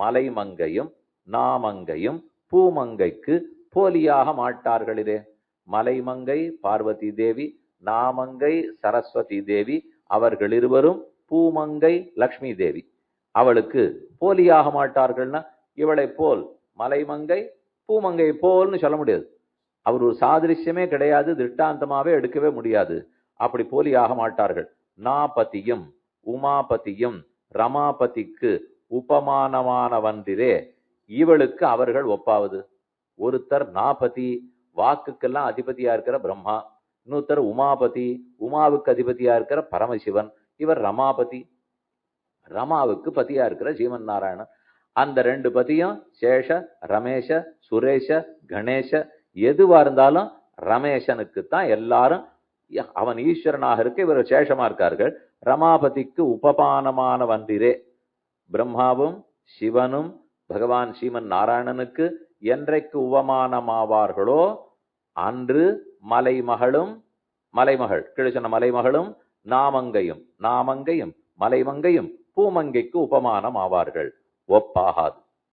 மலைமங்கையும் நாமங்கையும் பூமங்கைக்கு போலியாக மாட்டார்களிலே. மலைமங்கை பார்வதி தேவி நாமங்கை சரஸ்வதி தேவி அவர்கள் இருவரும் பூமங்கை லக்ஷ்மி தேவி. அவளுக்கு போலியாக மாட்டார்கள்னா இவளை போல் மலைமங்கை பூமங்கை போல்னு சொல்ல முடியாது. அவர் ஒரு சாதிருஷ்யமே கிடையாது திட்டாந்தமாவே எடுக்கவே முடியாது. அப்படி போலியாக மாட்டார்கள். நாபதியும் உமாபதியும் ரமாபதிக்கு உபமானமானவன்றிலே இவளுக்கு அவர்கள் ஒப்பாவது. ஒருத்தர் நாபதி வாக்குக்கெல்லாம் அதிபதியா இருக்கிற பிரம்மா இன்னொருத்தர் உமாபதி உமாவுக்கு அதிபதியா இருக்கிற பரமசிவன் இவர் ரமாபதி. ரமாவுக்கு பதியா இருக்கிற ஜீவன் நாராயணன். அந்த ரெண்டு பதியும் சேஷ ரமேஷ சுரேஷ கணேஷ எதுவா இருந்தாலும் ரமேஷனுக்கு தான் எல்லாரும் அவன் ஈஸ்வரனாக இருக்க இவர் சேஷமா இருக்கார்கள். ரமாபதிக்கு உபமானமான வந்திரே பிரம்மாவும் சிவனும் பகவான் ஸ்ரீமன் நாராயணனுக்கு என்றைக்கு உபமானமாவார்களோ அன்று மலைமகளும் மலைமகள் கீழே சொன்ன மலைமகளும் நாமங்கையும் நாமங்கையும் மலைமங்கையும் பூமங்கைக்கு உபமானம் ஆவார்கள் ஒப்பாகாது.